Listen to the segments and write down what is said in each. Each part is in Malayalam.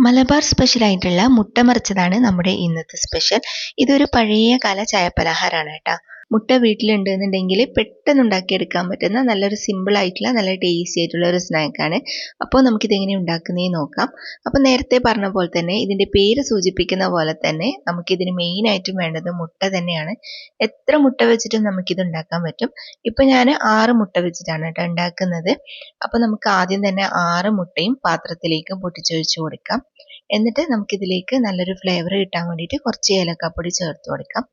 മലബാർ സ്പെഷ്യൽ ആയിട്ടുള്ള മുട്ട മറിച്ചതാണ് നമ്മുടെ ഇന്നത്തെ സ്പെഷ്യൽ ഇതൊരു പഴയ കാല ചായപ്പലഹാരമാണ് കേട്ടോ. മുട്ട വീട്ടിലുണ്ട് എന്നുണ്ടെങ്കിൽ പെട്ടെന്ന് ഉണ്ടാക്കിയെടുക്കാൻ പറ്റുന്ന നല്ലൊരു സിമ്പിൾ ആയിട്ടുള്ള നല്ല ടേസ്റ്റി ആയിട്ടുള്ള ഒരു സ്നാക്കാണ് അപ്പോൾ നമുക്കിത് എങ്ങനെ ഉണ്ടാക്കുന്നതെന്ന് നോക്കാം. അപ്പോൾ നേരത്തെ പറഞ്ഞ പോലെ തന്നെ ഇതിന്റെ പേര് സൂചിപ്പിക്കുന്ന പോലെ തന്നെ നമുക്കിതിന് മെയിനായിട്ടും വേണ്ടത് മുട്ട തന്നെയാണ്. എത്ര മുട്ട വെച്ചിട്ടും നമുക്കിത് ഉണ്ടാക്കാൻ പറ്റും. ഇപ്പം ഞാൻ ആറ് മുട്ട വെച്ചിട്ടാണ് കേട്ടോ ഉണ്ടാക്കുന്നത്. അപ്പോൾ നമുക്ക് ആദ്യം തന്നെ ആറ് മുട്ടയും പാത്രത്തിലേക്ക് പൊട്ടിച്ചൊഴിച്ച് കൊടുക്കാം. എന്നിട്ട് നമുക്കിതിലേക്ക് നല്ലൊരു ഫ്ലേവർ കിട്ടാൻ വേണ്ടിയിട്ട് കുറച്ച് ഏലക്കപ്പൊടി ചേർത്ത് കൊടുക്കാം.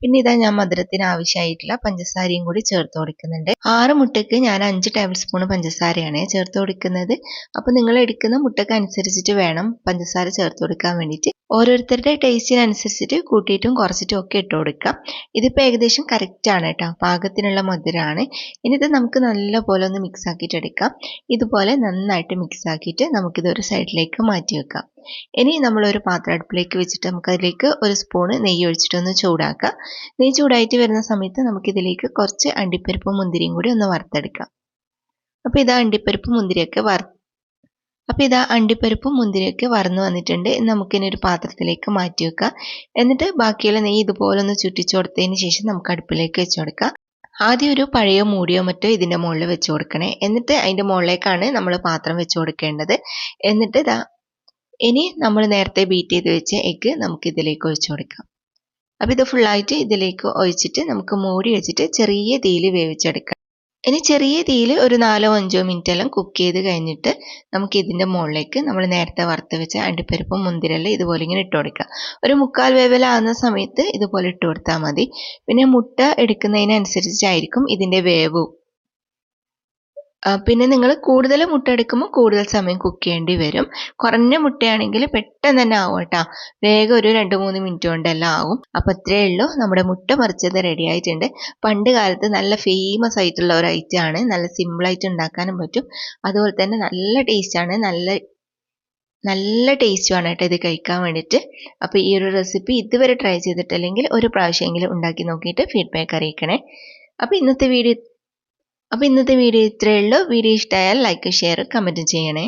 പിന്നെ ഇതാ ഞാൻ മധുരത്തിന് ആവശ്യമായിട്ടുള്ള പഞ്ചസാരയും കൂടി ചേർത്ത് കൊടുക്കുന്നുണ്ട്. ആറ് മുട്ടയ്ക്ക് ഞാൻ അഞ്ച് ടേബിൾ സ്പൂൺ പഞ്ചസാരയാണ് ചേർത്ത് കൊടുക്കുന്നത്. അപ്പോൾ നിങ്ങൾ എടുക്കുന്ന മുട്ടയ്ക്ക് അനുസരിച്ചിട്ട് വേണം പഞ്ചസാര ചേർത്ത് കൊടുക്കാൻ വേണ്ടിയിട്ട്. ഓരോരുത്തരുടെ ടേസ്റ്റിനനുസരിച്ചിട്ട് കൂട്ടിയിട്ടും കുറച്ചിട്ടും ഒക്കെ ഇട്ട് കൊടുക്കാം. ഇതിപ്പോൾ ഏകദേശം കറക്റ്റ് ആണ് കേട്ടോ. പാകത്തിനുള്ള മധുരമാണ് ഇനി ഇത് നമുക്ക് നല്ലപോലെ ഒന്ന് മിക്സ് ആക്കിയിട്ട് എടുക്കാം. ഇതുപോലെ നന്നായിട്ട് മിക്സ് ആക്കിയിട്ട് നമുക്കിത് ഒരു സൈഡിലേക്ക് മാറ്റി വെക്കാം. ഇനി നമ്മളൊരു പാത്രം അടുപ്പിലേക്ക് വെച്ചിട്ട് നമുക്കതിലേക്ക് ഒരു സ്പൂണ് നെയ്യ് ഒഴിച്ചിട്ടൊന്ന് ചൂടാക്കുക നെയ്യ് ചൂടായിട്ട് വരുന്ന സമയത്ത് നമുക്കിതിലേക്ക് കുറച്ച് അണ്ടിപ്പരിപ്പും മുന്തിരിയും കൂടി ഒന്ന് വറുത്തെടുക്കാം. അപ്പോൾ ഇതാ അണ്ടിപ്പരിപ്പ് മുന്തിരിയൊക്കെ വറ അപ്പോൾ ഇതാ അണ്ടിപ്പരിപ്പും മുന്തിരിയൊക്കെ വറന്നു വന്നിട്ടുണ്ട്. നമുക്കിനി ഒരു പാത്രത്തിലേക്ക് മാറ്റി വെക്കാം. എന്നിട്ട് ബാക്കിയുള്ള നെയ്യ് ഇതുപോലെ ഒന്ന് ചുറ്റിച്ചു കൊടുത്തതിന് ശേഷം നമുക്ക് അടുപ്പിലേക്ക് വെച്ച് കൊടുക്കാം. ആദ്യം ഒരു പഴയോ മൂടിയോ മറ്റോ ഇതിന്റെ മുകളിൽ വെച്ച് കൊടുക്കണേ. എന്നിട്ട് അതിന്റെ മുകളിലേക്കാണ് നമ്മൾ പാത്രം വെച്ച് കൊടുക്കേണ്ടത്. എന്നിട്ട് ഇതാ ഇനി നമ്മൾ നേരത്തെ ബീറ്റ് ചെയ്ത് വെച്ച എഗ്ഗ് നമുക്ക് ഇതിലേക്ക് ഒഴിച്ചു കൊടുക്കാം. അപ്പോൾ ഇത് ഫുള്ളായിട്ട് ഇതിലേക്ക് ഒഴിച്ചിട്ട് നമുക്ക് മൂടി വെച്ചിട്ട് ചെറിയ തീയിൽ വേവിച്ചെടുക്കാം. ഇനി ചെറിയ തീയിൽ ഒരു നാലോ അഞ്ചോ മിനിറ്റ് എല്ലാം കുക്ക് ചെയ്ത് കഴിഞ്ഞിട്ട് നമുക്ക് ഇതിന്റെ മുകളിലേക്ക് നമ്മൾ നേരത്തെ വറുത്ത് വെച്ച അണ്ടിപ്പരിപ്പും മുന്തിരെല്ലാം ഇതുപോലെ ഇങ്ങനെ ഇട്ട് കൊടുക്കുക ഒരു മുക്കാൽ വേവലാകുന്ന സമയത്ത് ഇതുപോലെ ഇട്ട് കൊടുത്താൽ മതി. പിന്നെ മുട്ട എടുക്കുന്നതിനനുസരിച്ചായിരിക്കും ഇതിന്റെ വേവും. പിന്നെ നിങ്ങൾ കൂടുതൽ മുട്ട എടുക്കുമ്പോൾ കൂടുതൽ സമയം കുക്ക് ചെയ്യേണ്ടി വരും. കുറഞ്ഞ മുട്ടയാണെങ്കിൽ പെട്ടെന്ന് തന്നെ ആവും കേട്ടോ. വേഗം ഒരു രണ്ട് മൂന്ന് മിനിറ്റ് കൊണ്ടെല്ലാം ആവും. അപ്പം ഇത്രയേ ഉള്ളൂ. നമ്മുടെ മുട്ട മറിച്ചത് റെഡി ആയിട്ടുണ്ട്. പണ്ട് കാലത്ത് നല്ല ഫേമസ് ആയിട്ടുള്ള ഒരു ഐറ്റം ആണ്. നല്ല സിമ്പിളായിട്ട് ഉണ്ടാക്കാനും പറ്റും. അതുപോലെ തന്നെ നല്ല ടേസ്റ്റാണ് നല്ല നല്ല ടേസ്റ്റുമാണ് കേട്ടോ ഇത് കഴിക്കാൻ വേണ്ടിയിട്ട്. അപ്പോൾ ഈ ഒരു റെസിപ്പി ഇതുവരെ ട്രൈ ചെയ്തിട്ടില്ലെങ്കിൽ ഒരു പ്രാവശ്യമെങ്കിലും ഉണ്ടാക്കി നോക്കിയിട്ട് ഫീഡ്ബാക്ക് അറിയിക്കണേ. അപ്പോൾ ഇന്നത്തെ വീഡിയോ അപ്പോൾ ഇന്നത്തെ വീഡിയോ ഇത്രയേ ഉള്ളൂ. വീഡിയോ ഇഷ്ടമായാൽ ലൈക്ക് ഷെയർ കമന്റ് ചെയ്യണേ.